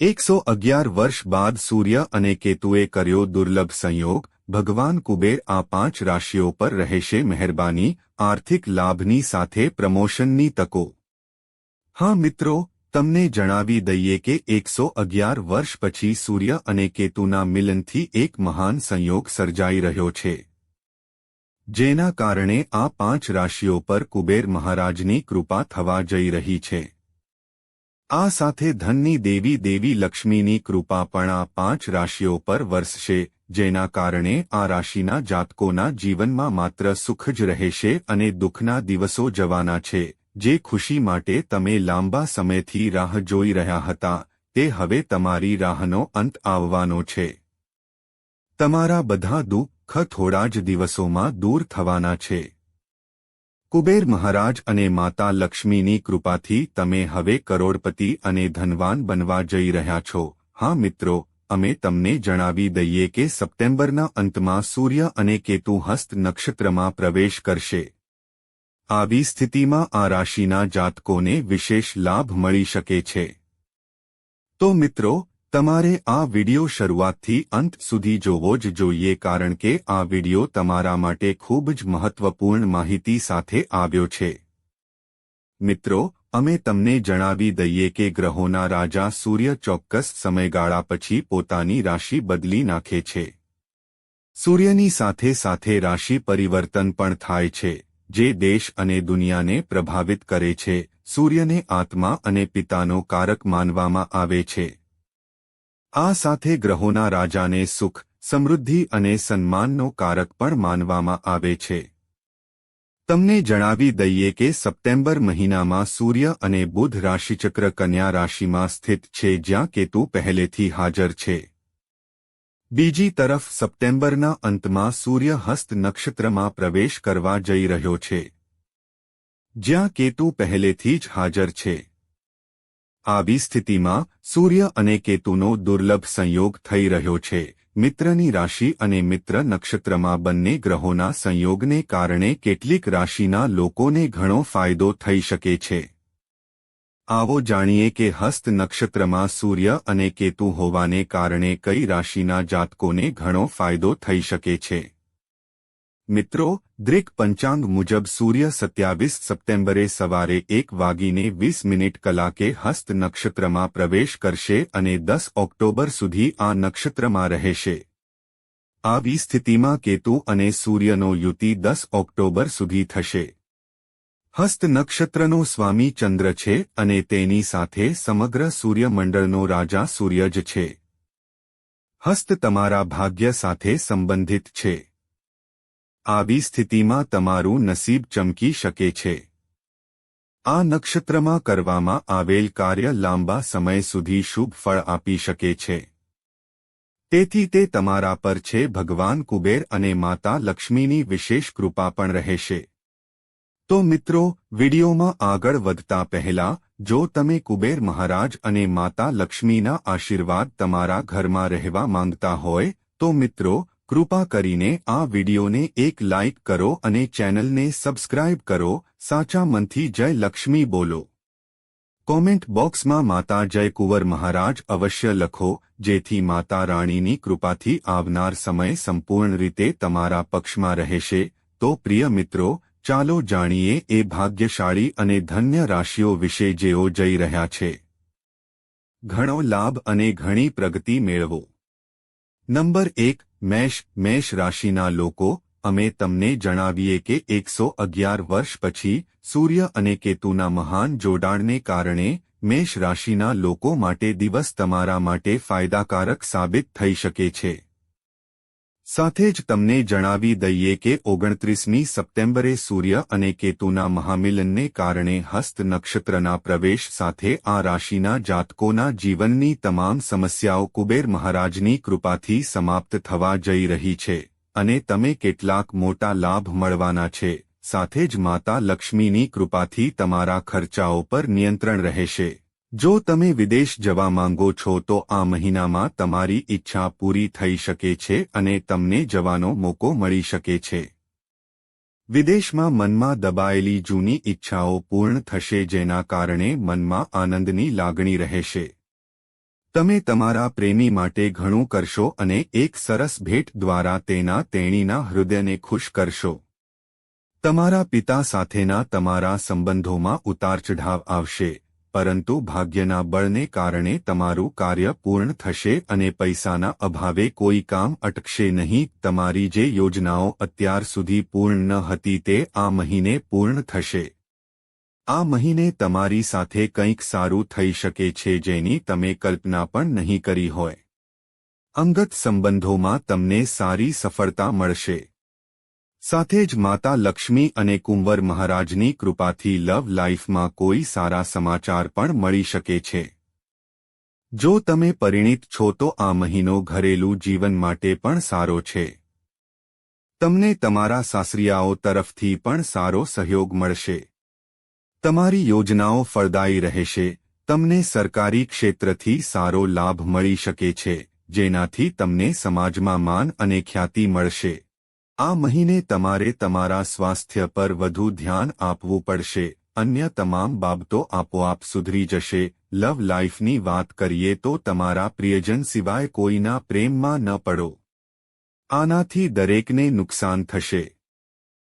એકસો અગિયાર વર્ષ બાદ સૂર્ય અને કેતુએ કર્યો દુર્લભ સંયોગ, ભગવાન કુબેર આ પાંચ રાશિઓ પર રહેશે મહેરબાની, આર્થિક લાભની સાથે પ્રમોશનની તકો. હા મિત્રો, તમને જણાવી દઈએ કે એકસો અગિયાર વર્ષ પછી સૂર્ય અને કેતુના મિલનથી એક મહાન સંયોગ સર્જાઈ રહ્યો છે. જેના કારણે આ પાંચ રાશિઓ પર કુબેર મહારાજની કૃપા થવા જઈ રહી છે. આ સાથે ધનની દેવી દેવી લક્ષ્મીની કૃપા પણ આ પાંચ રાશિઓ પર વરસશે, જેના કારણે આ રાશિના જાતકોના જીવનમાં માત્ર સુખ જ રહેશે અને દુઃખના દિવસો જવાના છે. જે ખુશી માટે તમે લાંબા સમયથી રાહ જોઈ રહ્યા હતા, તે હવે તમારી રાહનો અંત આવવાનો છે. તમારા બધા દુઃખ થોડા જ દિવસોમાં દૂર થવાના છે. કુબેર મહારાજ અને માતા લક્ષ્મીની કૃપાથી તમે હવે કરોડપતિ અને ધનવાન બનવા જઈ રહ્યા છો. હા મિત્રો, અમે તમને જણાવી દઈએ કે સપ્ટેમ્બરના અંતમાં સૂર્ય અને કેતુ હસ્ત નક્ષત્રમાં પ્રવેશ કરશે. આવી સ્થિતિમાં આ રાશિના જાતકોને વિશેષ લાભ મળી શકે છે. તો મિત્રો તમારે આ વિડિયો શરૂઆતથી અંત સુધી જોવો જ જોઈએ કારણ કે આ વિડિયો તમારા માટે ખૂબ જ મહત્વપૂર્ણ માહિતી સાથે આવ્યો છે. મિત્રો, અમે તમને જણાવી દઈએ કે ગ્રહોના રાજા સૂર્ય ચોક્કસ સમયગાળા પછી પોતાની રાશિ બદલી નાખે છે. સૂર્યની સાથે સાથે રાશિ પરિવર્તન પણ થાય છે, જે દેશ અને દુનિયાને પ્રભાવિત કરે છે. સૂર્યને આત્મા અને પિતાનો કારક માનવામાં આવે છે. આ સાથે ગ્રહોના રાજાને સુખ, સમૃદ્ધિ અને સન્માનનો કારક પણ માનવામાં આવે છે. તમને જણાવી દઈએ કે સપ્ટેમ્બર મહિનામાં સૂર્ય અને બુધ રાશિચક્ર કન્યા રાશિમાં સ્થિત છે જ્યાં કેતુ પહેલેથી હાજર છે. બીજી તરફ સપ્ટેમ્બરના અંતમાં સૂર્ય હસ્ત નક્ષત્રમાં પ્રવેશ કરવા જઈ રહ્યો છે. જ્યાં કેતુ પહેલેથી જ હાજર છે. આવી સ્થિતિમાં સૂર્ય અને કેતુનો દુર્લભ સંયોગ થઈ રહ્યો છે. મિત્રની રાશિ અને મિત્ર નક્ષત્રમાં બંને ગ્રહોના સંયોગને કારણે કેટલીક રાશિના લોકોને ઘણો ફાયદો થઈ શકે છે. આવો જાણીએ કે હસ્ત નક્ષત્રમાં સૂર્ય અને કેતુ હોવાને કારણે કઈ રાશિના જાતકોને ઘણો ફાયદો થઈ શકે છે. મિત્રો, દ્રિક પંચાંગ મુજબ સૂર્ય સત્યાવીસ સપ્ટેમ્બરે સવારે એક વાગીને વીસ મિનિટ કલાકે હસ્ત નક્ષત્રમાં પ્રવેશ કરશે અને દસ ઓક્ટોબર સુધી આ નક્ષત્રમાં રહેશે. આવી સ્થિતિમાં કેતુ અને સૂર્યનો યુતિ દસ ઓક્ટોબર સુધી થશે. હસ્ત નક્ષત્રનો સ્વામી ચંદ્ર છે અને તેની સાથે સમગ્ર સૂર્યમંડળનો રાજા સૂર્ય જ છે. હસ્ત તમારા ભાગ્ય સાથે સંબંધિત છે. આવી સ્થિતિમાં તમારું નસીબ ચમકી શકે છે. આ નક્ષત્રમાં કરવામાં આવેલ કાર્ય લાંબા સમય સુધી શુભ ફળ આપી શકે છે. તેથી તે તમારા પર છે, ભગવાન કુબેર અને માતા લક્ષ્મીની વિશેષ કૃપા પણ રહેશે. તો મિત્રો, વિડીયોમાં આગળ વધતા પહેલા, જો તમે કુબેર મહારાજ અને માતા લક્ષ્મીના આશીર્વાદ તમારા ઘરમાં રહેવા માંગતા હોય, તો મિત્રો કૃપા કરીને આ વિડિયોને એક લાઇક કરો અને ચેનલને સબસ્ક્રાઇબ કરો. સાચા મનથી જય લક્ષ્મી બોલો. કોમેન્ટ બોક્સમાં માતા જય કુંવર મહારાજ અવશ્ય લખો, જેથી માતા રાણીની કૃપાથી આવનાર સમય સંપૂર્ણ રીતે તમારા પક્ષમાં રહેશે. તો પ્રિય મિત્રો, ચાલો જાણીએ એ ભાગ્યશાળી અને ધન્ય રાશિઓ વિશે જેઓ જઈ રહ્યા છે. ઘણો લાભ અને ઘણી પ્રગતિ મેળવો. નંબર એક, મેષ મેષ રાશિના લોકો, અમે તમને જણાવીએ કે એકસો અગિયાર વર્ષ પછી, સૂર્ય અને કેતુના મહાન જોડાણને કારણે, મેષ રાશિના લોકો માટે દિવસ તમારા માટે ફાયદાકારક સાબિત થઈ શકે છે. સાથે જ તમને જણાવી દઈએ કે ઓગણત્રીસમી સપ્ટેમ્બરે સૂર્ય અને કેતુના મહામિલનને કારણે હસ્ત નક્ષત્રના પ્રવેશ સાથે આ રાશિના જાતકોના જીવનની તમામ સમસ્યાઓ કુબેર મહારાજની કૃપાથી સમાપ્ત થવા જઈ રહી છે અને તમે કેટલાક મોટા લાભ મળવાના છે. સાથે જ માતા લક્ષ્મીની કૃપાથી તમારા ખર્ચાઓ પર નિયંત્રણ રહેશે. જો તમે વિદેશ જવા માંગો છો તો આ મહિનામાં તમારી ઈચ્છા પૂરી થઈ શકે છે અને તમને જવાનો મોકો મળી શકે છે. વિદેશમાં મનમાં દબાયેલી જૂની ઈચ્છાઓ પૂર્ણ થશે જેના કારણે મનમાં આનંદની લાગણી રહેશે. તમે તમારા પ્રેમી માટે ઘણું કરશો અને એક સરસ ભેટ દ્વારા તેના તેણીના હૃદયને ખુશ કરશો. તમારા પિતા સાથેના તમારા સંબંધોમાં ઉતાર ચઢાવ આવશે. પરંતુ ભાગ્યના બળને કારણે તમારું કાર્ય પૂર્ણ થશે અને પૈસાના અભાવે કોઈ કામ અટકશે નહીં. તમારી જે યોજનાઓ અત્યાર સુધી પૂર્ણ ન હતી તે આ મહિને પૂર્ણ થશે. આ મહિને તમારી સાથે કંઈક સારું થઈ શકે છે જેની તમે કલ્પના પણ નહીં કરી હોય. અંગત સંબંધોમાં તમને સારી સફળતા મળશે. સાથે જ માતા લક્ષ્મી અને કુંવર મહારાજની કૃપાથી લવ લાઈફમાં કોઈ સારા સમાચાર પણ મળી શકે છે. જો તમે પરિણિત છો તો આ મહિનો ઘરેલું જીવન માટે પણ સારો છે. તમને તમારા સાસરિયાઓ તરફથી પણ સારો સહયોગ મળશે. તમારી યોજનાઓ ફળદાયી રહેશે. તમને સરકારી ક્ષેત્રથી સારો લાભ મળી શકે છે, જેનાથી તમને સમાજમાં માન અને ખ્યાતિ મળશે. આ મહિને તમારે તમારા સ્વાસ્થ્ય પર વધુ ધ્યાન આપવું પડશે. અન્ય તમામ બાબતો આપોઆપ સુધરી જશે. લવ લાઈફની વાત કરીએ તો તમારા પ્રિયજન સિવાય કોઈના પ્રેમમાં ન પડો. આનાથી દરેકને નુકસાન થશે.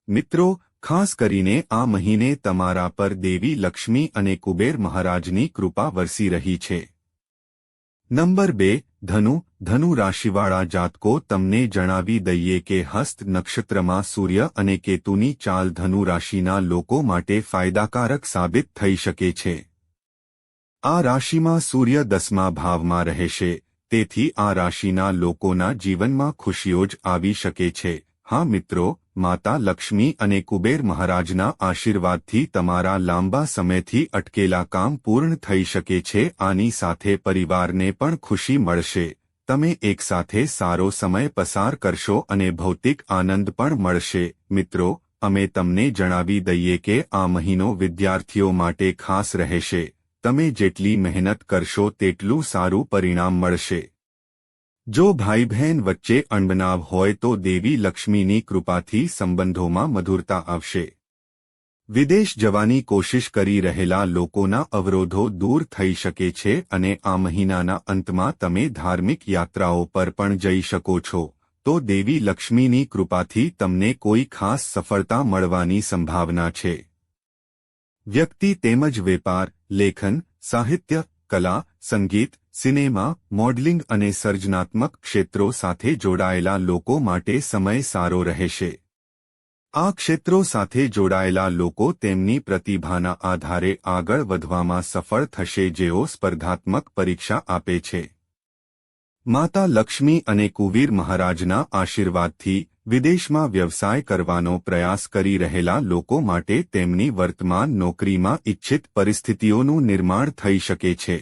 મિત્રો, ખાસ કરીને આ મહિને તમારા પર દેવી લક્ષ્મી અને કુબેર મહારાજની કૃપા વરસી રહી છે. નંબર બે, ધનુ ધનુ રાશિવાળા જાતકો તમને જણાવી દઈએ કે હસ્ત નક્ષત્રમાં સૂર્ય અને કેતુની ચાલ ધનુ રાશિના લોકો માટે ફાયદાકારક સાબિત થઈ શકે છે. આ રાશિમાં સૂર્ય દસમા ભાવમાં રહેશે, તેથી આ રાશિના લોકોના જીવનમાં ખુશીઓ જ આવી શકે છે. હા મિત્રો, માતા લક્ષ્મી અને કુબેર મહારાજના આશીર્વાદથી તમારા લાંબા સમયથી અટકેલા કામ પૂર્ણ થઈ શકે છે, આની સાથે પરિવારને પણ ખુશી મળશે. તમે એકસાથે સારો સમય પસાર કરશો અને ભૌતિક આનંદ પણ મળશે. મિત્રો, અમે તમને જણાવી દઈએ કે આ મહિનો વિદ્યાર્થીઓ માટે ખાસ રહેશે. તમે જેટલી મહેનત કરશો તેટલું સારું પરિણામ મળશે. જો ભાઈ બહેન વચ્ચે અણબનાવ હોય તો દેવી લક્ષ્મીની કૃપાથી સંબંધોમાં મધુરતા આવશે. વિદેશ જવાની કોશિશ કરી રહેલા લોકોના અવરોધો દૂર થઈ શકે છે અને આ મહિનાના અંતમાં તમે ધાર્મિક યાત્રાઓ પર પણ જઈ શકો છો. તો દેવી લક્ષ્મીની કૃપાથી તમને કોઈ ખાસ સફળતા મળવાની સંભાવના છે. વ્યક્તિ તેમજ વેપાર, લેખન, સાહિત્ય, કલા, સંગીત, સિનેમા, મોડલિંગ અને સર્જનાત્મક ક્ષેત્રો સાથે જોડાયેલા લોકો માટે સમય સારો રહેશે. આ ક્ષેત્રો સાથે જોડાયેલા લોકો તેમની પ્રતિભાના આધારે આગળ વધવામાં સફળ થશે જેઓ સ્પર્ધાત્મક પરીક્ષા આપે છે. માતા લક્ષ્મી અને કુવીર મહારાજના આશીર્વાદથી વિદેશમાં વ્યવસાય કરવાનો પ્રયાસ કરી રહેલા લોકો માટે તેમની વર્તમાન નોકરીમાં ઇચ્છિત પરિસ્થિતિઓનું નિર્માણ થઈ શકે છે.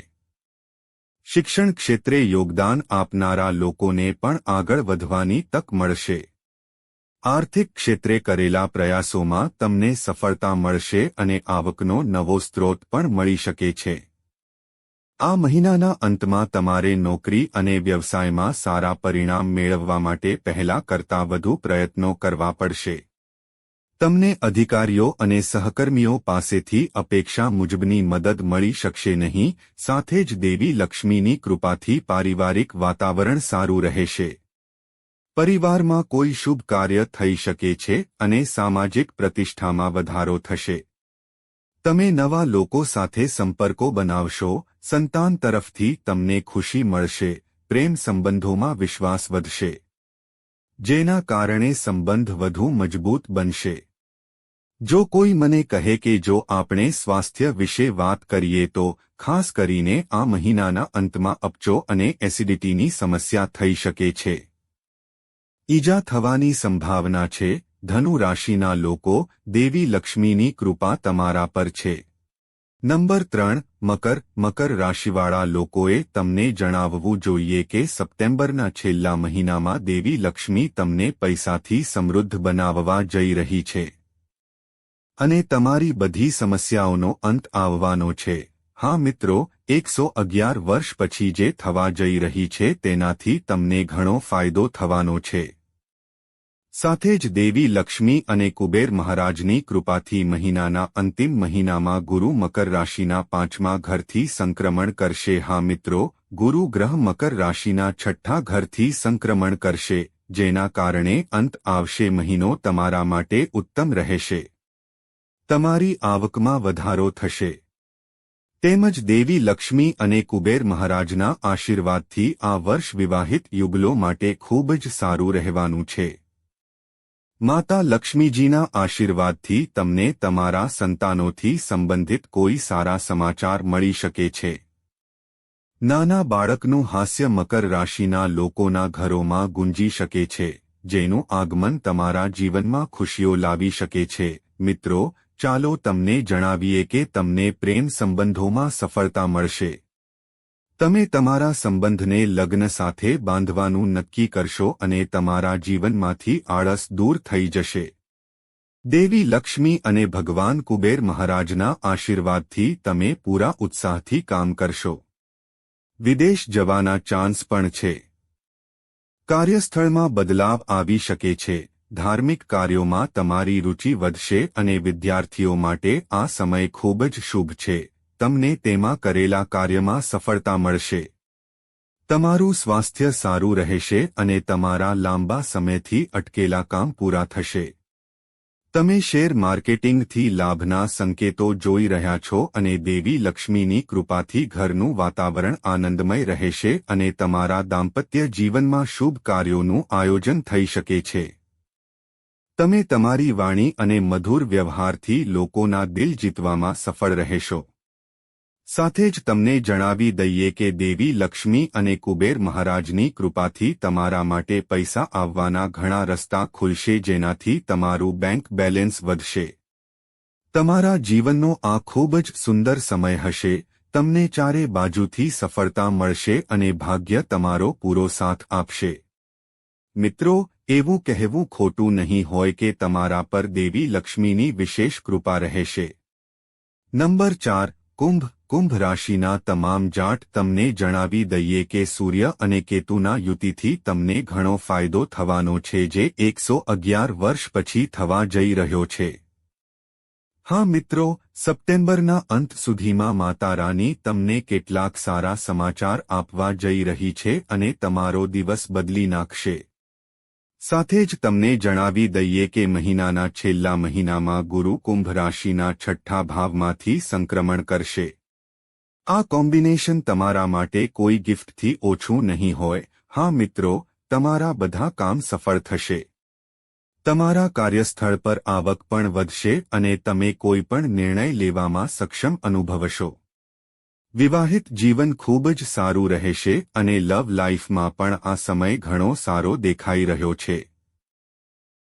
શિક્ષણ ક્ષેત્રે યોગદાન આપનારા લોકોને પણ આગળ વધવાની તક મળશે. આર્થિક ક્ષેત્રે કરેલા પ્રયાસોમાં તમને સફળતા મળશે અને આવકનો નવો સ્ત્રોત પણ મળી શકે છે. આ મહિનાના અંતમાં તમારે નોકરી અને વ્યવસાયમાં સારા પરિણામ મેળવવા માટે પહેલા કરતા વધુ પ્રયત્નો કરવા પડશે. તમને અધિકારીઓ અને સહકર્મીઓ પાસેથી અપેક્ષા મુજબની મદદ મળી શકશે નહીં, સાથે જ દેવી લક્ષ્મીની કૃપાથી પારિવારિક વાતાવરણ સારું રહેશે. પરિવારમાં કોઈ શુભ કાર્ય થઈ શકે છે અને સામાજિક પ્રતિષ્ઠામાં વધારો થશે. તમે નવા લોકો સાથે સંપર્કો બનાવશો, સંતાન તરફથી તમને ખુશી મળશે, પ્રેમ સંબંધોમાં વિશ્વાસ વધશે. જેના કારણે સંબંધ વધુ મજબૂત બનશે. જો કોઈ મને કહે કે જો આપણે સ્વાસ્થ્ય વિશે વાત કરીએ તો, ખાસ કરીને આ મહિનાના અંતમાં અપચો અને એસિડિટીની સમસ્યા થઈ શકે છે. ઈજા થવાની સંભાવના છે. ધનુ રાશિના લોકો દેવી લક્ષ્મીની કૃપા તમારા પર છે. નંબર ત્રણ, મકર મકર રાશિવાળા લોકોએ તમને જણાવવું જોઈએ કે સપ્ટેમ્બરના છેલ્લા મહિનામાં દેવી લક્ષ્મી તમને પૈસાથી સમૃદ્ધ બનાવવા જઈ રહી છે. અને તમારી બધી સમસ્યાઓનો અંત આવવાનો છે. હા મિત્રો, એકસો અગિયાર વર્ષ પછી જે થવા જઈ રહી છે તેનાથી તમને ઘણો ફાયદો થવાનો છે. સાથે જ દેવી લક્ષ્મી અને કુબેર મહારાજની કૃપાથી મહિનાના અંતિમ મહિનામાં ગુરુ મકર રાશિના પાંચમા ઘરથી સંક્રમણ કરશે. હા મિત્રો, ગુરુ ગ્રહ મકર રાશિના છઠ્ઠા ઘરથી સંક્રમણ કરશે, જેના કારણે અંત આવશે મહિનો તમારા માટે ઉત્તમ રહેશે. તમારી આવકમાં વધારો થશે. તેમજ દેવી લક્ષ્મી અને કુબેર મહારાજના આશીર્વાદથી આ વર્ષ વિવાહિત યુગલો માટે ખૂબ જ સારું રહેવાનું છે. માતા લક્ષ્મીજીના આશીર્વાદથી તમને તમારા સંતાનોથી સંબંધિત કોઈ સારા સમાચાર મળી શકે છે. નાના બાળકનું હાસ્ય મકર રાશિના લોકોના ઘરોમાં ગુંજી શકે છે, જેનું આગમન તમારા જીવનમાં ખુશીઓ લાવી શકે છે. મિત્રો, ચાલો તમને જણાવીએ કે તમને પ્રેમ સંબંધોમાં સફળતા મળશે. તમે તમારા સંબંધને લગ્ન સાથે બાંધવાનું નક્કી કરશો અને તમારા જીવનમાંથી આળસ દૂર થઈ જશે. દેવી લક્ષ્મી અને ભગવાન કુબેર મહારાજના આશીર્વાદથી તમે પૂરા ઉત્સાહથી કામ કરશો. વિદેશ જવાના ચાન્સ પણ છે. કાર્યસ્થળમાં બદલાવ આવી શકે છે. ધાર્મિક કાર્યોમાં તમારી રુચિ વધશે અને વિદ્યાર્થીઓ માટે આ સમય ખૂબ જ શુભ છે. તમને તેમાં કરેલા કાર્યમાં સફળતા મળશે. તમારું સ્વાસ્થ્ય સારું રહેશે અને તમારા લાંબા સમયથી અટકેલા કામ પૂરા થશે. તમે શેર માર્કેટિંગથી લાભના સંકેતો જોઈ રહ્યા છો અને દેવી લક્ષ્મીની કૃપાથી ઘરનું વાતાવરણ આનંદમય રહેશે અને તમારા દાંપત્ય જીવનમાં શુભ કાર્યોનું આયોજન થઈ શકે છે. તમે તમારી વાણી અને મધુર વ્યવહારથી લોકોના દિલ જીતવામાં સફળ રહેશો. સાથે જ તમને જણાવી દઈએ કે દેવી લક્ષ્મી અને કુબેર મહારાજની કૃપાથી તમારા માટે પૈસા આવવાના ઘણા રસ્તા ખુલશે જેનાથી તમારું બેંક બેલેન્સ વધશે. તમારા જીવનનો આ ખૂબ જ સુંદર સમય હશે. તમને ચારે બાજુથી સફળતા મળશે અને ભાગ્ય તમારો પૂરો સાથ આપશે. મિત્રો, એવું કહેવું ખોટું નહીં હોય કે તમારા પર દેવી લક્ષ્મીની વિશેષ કૃપા રહેશે. નંબર ચાર, કુંભ કુંભ રાશિના તમામ જાટ તમને જણાવી દઈએ કે સૂર્ય અને કેતુના યુતિથી તમને ઘણો ફાયદો થવાનો છે જે એકસો અગિયાર વર્ષ પછી થવા જઈ રહ્યો છે. હા મિત્રો, સપ્ટેમ્બરના અંત સુધીમાં માતા રાની તમને કેટલાક સારા સમાચાર આપવા જઈ રહી છે અને તમારો દિવસ બદલી નાખશે. સાથે જ તમને જણાવી દઈએ કે મહિનાના છેલ્લા મહિનામાં ગુરુ કુંભ રાશિના છઠ્ઠા ભાવમાંથી સંક્રમણ કરશે. આ કોમ્બિનેશન તમારા માટે કોઈ ગિફ્ટથી ઓછું નહીં હોય. હા મિત્રો, તમારા બધા કામ સફળ થશે. તમારા કાર્યસ્થળ પર આવક પણ વધશે અને તમે કોઈ પણ નિર્ણય લેવામાં સક્ષમ અનુભવશો. વિવાહિત જીવન ખૂબ જ સારું રહેશે અને લવ લાઈફમાં પણ આ સમય ઘણો સારો દેખાઈ રહ્યો છે.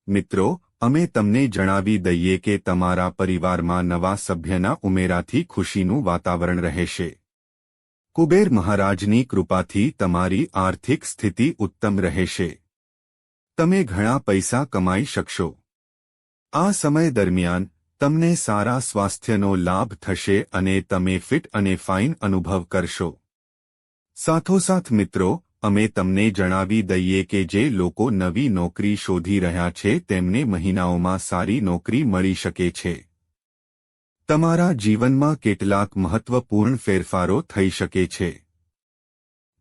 મિત્રો અમે તમને જણાવી દઈએ કે તમારા પરિવારમાં નવા સભ્યના ઉમેરાથી ખુશીનું વાતાવરણ રહેશે. કુબેર મહારાજની કૃપાથી તમારી આર્થિક સ્થિતિ ઉત્તમ રહેશે. તમે ઘણા પૈસા કમાઈ શકશો. આ સમય દરમિયાન, તમને સારા સ્વાસ્થ્યનો લાભ થશે અને તમે ફિટ અને ફાઇન અનુભવ કરશો. સાથોસાથ મિત્રો અમે તમને જણાવી દઈએ કે જે લોકો નવી નોકરી શોધી રહ્યા છે તેમને મહિનાઓમાં સારી નોકરી મળી શકે છે. તમારા જીવનમાં કેટલાક મહત્વપૂર્ણ ફેરફારો થઈ શકે છે.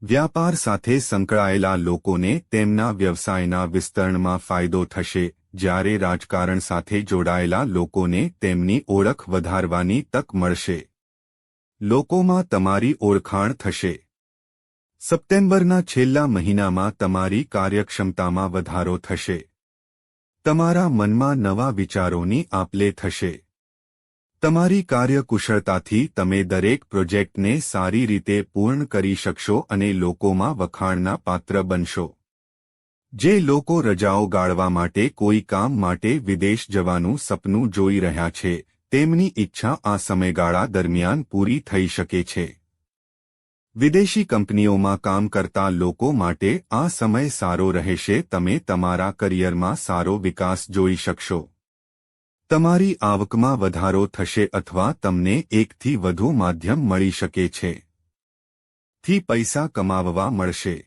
વ્યાપાર સાથે સંકળાયેલા લોકોને તેમના વ્યવસાયના વિસ્તરણમાં ફાયદો થશે, જ્યારે રાજકારણ સાથે જોડાયેલા લોકોને તેમની ઓળખ વધારવાની તક મળશે. લોકોમાં તમારી ઓળખાણ થશે. સપ્ટેમ્બરના છેલ્લા મહિનામાં તમારી કાર્યક્ષમતામાં વધારો થશે. તમારા મનમાં નવા વિચારોની આપલે થશે. તમારી કાર્યકુશળતાથી તમે દરેક પ્રોજેક્ટને સારી રીતે પૂર્ણ કરી શકશો અને લોકોમાં વખાણના પાત્ર બનશો. જે લોકો રજાઓ ગાળવા માટે કોઈ કામ માટે વિદેશ જવાનું સપનું જોઈ રહ્યા છે, તેમની ઈચ્છા આ સમયગાળા દરમિયાન પૂરી થઈ શકે છે. વિદેશી કંપનીઓમાં કામ કરતા લોકો માટે આ સમય સારો રહેશે, તમે તમારા કરિયરમાં સારો વિકાસ જોઈ શકશો. તમારી આવકમાં વધારો થશે અથવા તમને એકથી વધુ માધ્યમ મળી શકે છે. થી પૈસા કમાવવા મળશે.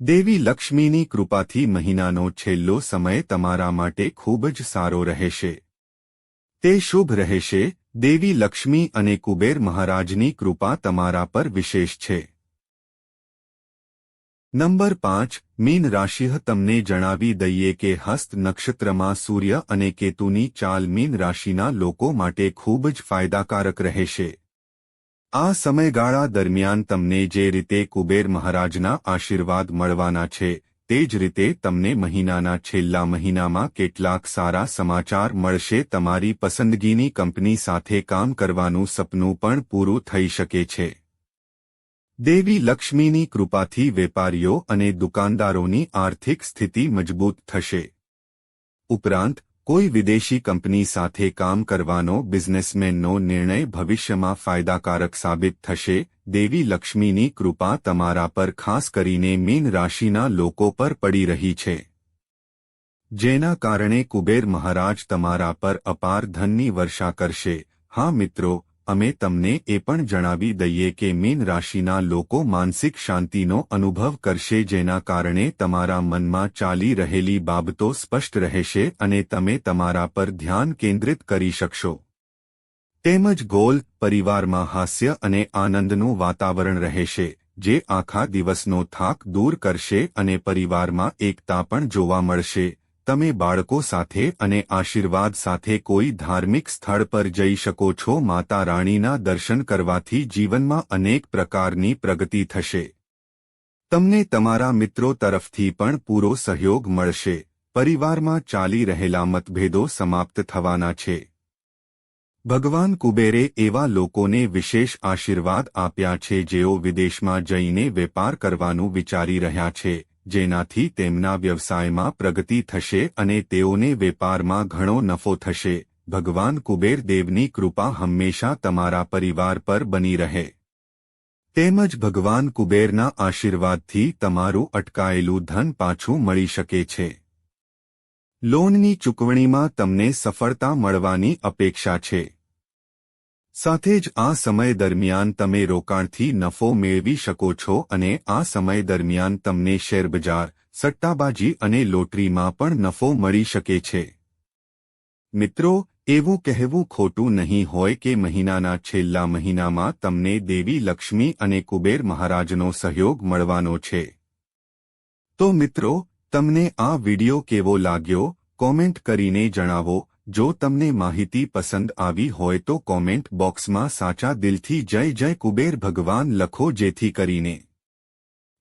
દેવી લક્ષ્મીની કૃપાથી મહિનાનો છેલ્લો સમય તમારા માટે ખૂબ જ સારો રહેશે. તે શુભ રહેશે દેવી લક્ષ્મી અને કુબેર મહારાજની કૃપા તમારા પર વિશેષ છે. નંબર પાંચ, મીન રાશિ તમને જણાવી દઈએ કે હસ્ત નક્ષત્રમાં સૂર્ય અને કેતુની ચાલ મીન રાશિના લોકો માટે ખૂબ જ ફાયદાકારક રહેશે. આ સમયગાળા દરમિયાન તમને જે રીતે કુબેર મહારાજના આશીર્વાદ મળવાના છે તે જ રીતે તમને મહિનાના છેલ્લા મહિનામાં કેટલાક સારા સમાચાર મળશે. તમારી પસંદગીની કંપની સાથે કામ કરવાનું સપનું પણ પૂરું થઈ શકે છે. દેવી લક્ષ્મીની કૃપાથી વેપારીઓ અને દુકાનદારોની આર્થિક સ્થિતિ મજબૂત થશે. ઉપરાંત કોઈ વિદેશી કંપની સાથે કામ કરવાનો બિઝનેસમેનનો નિર્ણય ભવિષ્યમાં ફાયદાકારક સાબિત થશે. દેવી લક્ષ્મીની કૃપા તમારા પર ખાસ કરીને મીન રાશિના લોકો પર પડી રહી છે. જેના કારણે કુબેર મહારાજ તમારા પર અપાર ધનની વર્ષા કરશે. હા મિત્રો અમે તમને એ પણ જણાવી દઈએ કે મીન રાશિના લોકો માનસિક શાંતિનો અનુભવ કરશે જેના કારણે તમારા મનમાં ચાલી રહેલી બાબતો સ્પષ્ટ રહેશે અને તમે તમારા પર ધ્યાન કેન્દ્રિત કરી શકશો. તેમજ ગોલ, પરિવારમાં હાસ્ય અને આનંદનું વાતાવરણ રહેશે, જે આખા દિવસનો થાક દૂર કરશે અને પરિવારમાં એકતા પણ જોવા મળશે. તમે બાળકો સાથે અને આશીર્વાદ સાથે કોઈ ધાર્મિક સ્થળ પર જઈ શકો છો. માતા રાણીના દર્શન કરવાથી જીવનમાં અનેક પ્રકારની પ્રગતિ થશે. તમને તમારા મિત્રો તરફથી પણ પૂરો સહયોગ મળશે. પરિવારમાં ચાલી રહેલા મતભેદો સમાપ્ત થવાના છે. ભગવાન કુબેરે એવા લોકોને વિશેષ આશીર્વાદ આપ્યા છે જેઓ વિદેશમાં જઈને વેપાર કરવાનું વિચારી રહ્યા છે. જેનાથી તેમના વ્યવસાયમાં પ્રગતિ થશે અને તેઓને વેપારમાં ઘણો નફો થશે. ભગવાન કુબેર દેવની કૃપા હંમેશા તમારા પરિવાર પર બની રહે. તેમજ ભગવાન કુબેરના આશીર્વાદથી તમારું અટકાયેલું ધન પાછું મળી શકે છે. લોનની ચૂકવણીમાં તમને સફળતા મળવાની અપેક્ષા છે. સાથે જ આ સમય દરમિયાન તમે રોકાણથી નફો મેળવી શકો છો અને આ સમય દરમિયાન તમને શેરબજાર, સટ્ટાબાજી અને લોટરીમાં પણ નફો મળી શકે છે. મિત્રો, એવું કહેવું ખોટું નહીં હોય કે મહિનાના છેલ્લા મહિનામાં તમને દેવી લક્ષ્મી અને કુબેર મહારાજનો સહયોગ મળવાનો છે. તો મિત્રો, તમને આ વિડિયો કેવો લાગ્યો? કોમેન્ટ કરીને જણાવો જો તમને માહિતી પસંદ આવી હોય તો કોમેન્ટ બોક્સમાં સાચા દિલથી જય જય કુબેર ભગવાન લખો જેથી કરીને.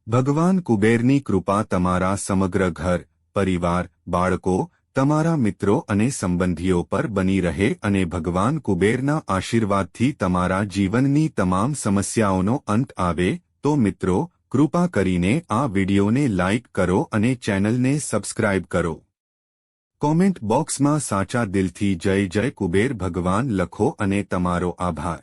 ભગવાન કુબેરની કૃપા તમારા સમગ્ર ઘર, પરિવાર, બાળકો, તમારા મિત્રો અને સંબંધીઓ પર બની રહે અને ભગવાન કુબેરના આશીર્વાદથી તમારા જીવનની તમામ સમસ્યાઓનો અંત આવે, તો મિત્રો, કૃપા કરીને આ વિડિયોને લાઇક કરો અને ચેનલને સબસ્ક્રાઇબ કરો. કોમેન્ટ બોક્સમાં સાચા દિલથી જય જય કુબેર ભગવાન લખો અને તમારો આભાર.